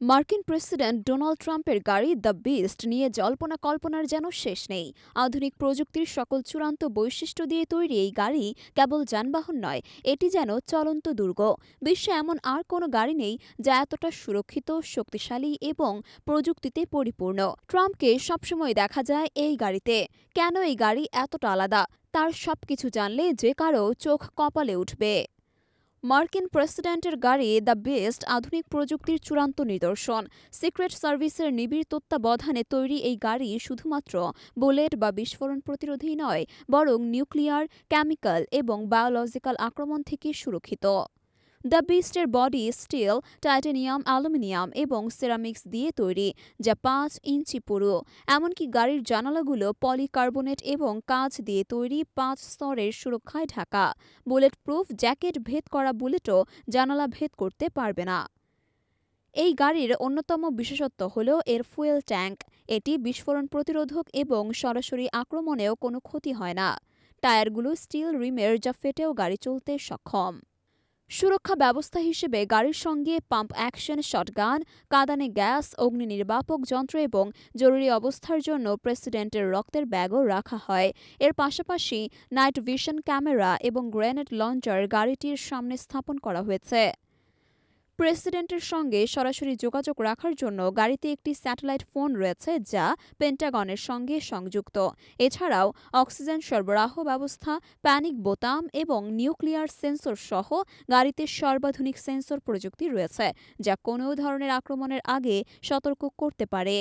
মার্কিন president Donald ট্রাম্পের গাড়ি দ্য বিস্ট নিয়ে জল্পনা কল্পনার যেন শেষ নেই। আধুনিক প্রযুক্তির সকল চূড়ান্ত বৈশিষ্ট্য দিয়ে তৈরি এই গাড়ি কেবল যানবাহন নয়, এটি যেন চলন্ত দুর্গ। বিশ্বে এমন আর কোনো গাড়ি নেই যা এতটা সুরক্ষিত, শক্তিশালী এবং প্রযুক্তিতে পরিপূর্ণ। ট্রাম্পকে সবসময় দেখা যায় এই গাড়িতে। কেন এই গাড়ি এতটা আলাদা? তার সবকিছু জানলে যে কারও চোখ কপালে উঠবে। মার্কিন প্রেসিডেন্টের গাড়ি দ্য বেস্ট আধুনিক প্রযুক্তির চূড়ান্ত নিদর্শন। সিক্রেট সার্ভিসের নিবিড় তত্ত্বাবধানে তৈরি এই গাড়ি শুধুমাত্র বুলেট বা বিস্ফোরণ প্রতিরোধী নয়, বরং নিউক্লিয়ার, কেমিক্যাল এবং বায়োলজিক্যাল আক্রমণ থেকে সুরক্ষিত। দ্য বিস্টের বডি স্টিল, টাইটানিয়াম, অ্যালুমিনিয়াম এবং সিরামিক্স দিয়ে তৈরি, যা পাঁচ ইঞ্চি পুরু। এমনকি গাড়ির জানালাগুলো পলিকার্বনেট এবং কাঁচ দিয়ে তৈরি পাঁচ স্তরের সুরক্ষায় ঢাকা। বুলেট প্রুফ জ্যাকেট ভেদ করা বুলেটও জানালা ভেদ করতে পারবে না। এই গাড়ির অন্যতম বিশেষত্ব হল এর ফুয়েল ট্যাঙ্ক। এটি বিস্ফোরণ প্রতিরোধক এবং সরাসরি আক্রমণেও কোনো ক্ষতি হয় না। টায়ারগুলো স্টিল রিমের যা ফেটেও গাড়ি চলতে সক্ষম। সুরক্ষা ব্যবস্থা হিসেবে গাড়ির সঙ্গে পাম্প অ্যাকশন শটগান, কাঁদানে গ্যাস, অগ্নি নির্বাপক যন্ত্র এবং জরুরি অবস্থার জন্য প্রেসিডেন্টের রক্তের ব্যাগও রাখা হয়। এর পাশাপাশি নাইট ভিশন ক্যামেরা এবং গ্রেনেড লঞ্চার গাড়িটির সামনে স্থাপন করা হয়েছে। প্রেসিডেন্টের সঙ্গে সরাসরি যোগাযোগ রাখার জন্য গাড়িতে একটি স্যাটেলাইট ফোন রয়েছে, যা পেন্টাগনের সঙ্গে সংযুক্ত। এছাড়াও অক্সিজেন সরবরাহ ব্যবস্থা, প্যানিক বোতাম এবং নিউক্লিয়ার সেন্সর সহ গাড়িতে সর্বাধুনিক সেন্সর প্রযুক্তি রয়েছে, যা কোনও ধরনের আক্রমণের আগে সতর্ক করতে পারে।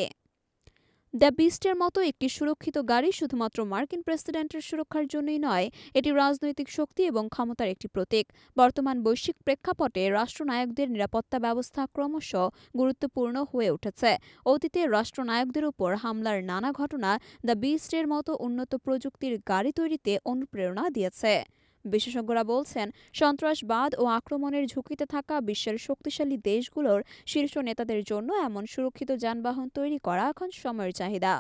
দ্য বিস্টের মতো একটি সুরক্ষিত গাড়ি শুধুমাত্র মার্কিন প্রেসিডেন্টের সুরক্ষার জন্যই নয়, এটি রাজনৈতিক শক্তি এবং ক্ষমতার একটি প্রতীক। বর্তমান বৈশ্বিক প্রেক্ষাপটে রাষ্ট্রনায়কদের নিরাপত্তা ব্যবস্থা ক্রমশ গুরুত্বপূর্ণ হয়ে উঠেছে। অতীতে রাষ্ট্রনায়কদের উপর হামলার নানা ঘটনা দ্য বিস্টের মতো উন্নত প্রযুক্তির গাড়ি তৈরিতে অনুপ্রেরণা দিয়েছে। বিশেষজ্ঞরা বলছেন, সন্ত্রাসবাদ ও আক্রমণের ঝুঁকিতে থাকা বিশ্বের শক্তিশালী দেশগুলোর শীর্ষ নেতাদের জন্য এমন সুরক্ষিত যানবাহন তৈরি করা এখন সময়ের চাহিদা।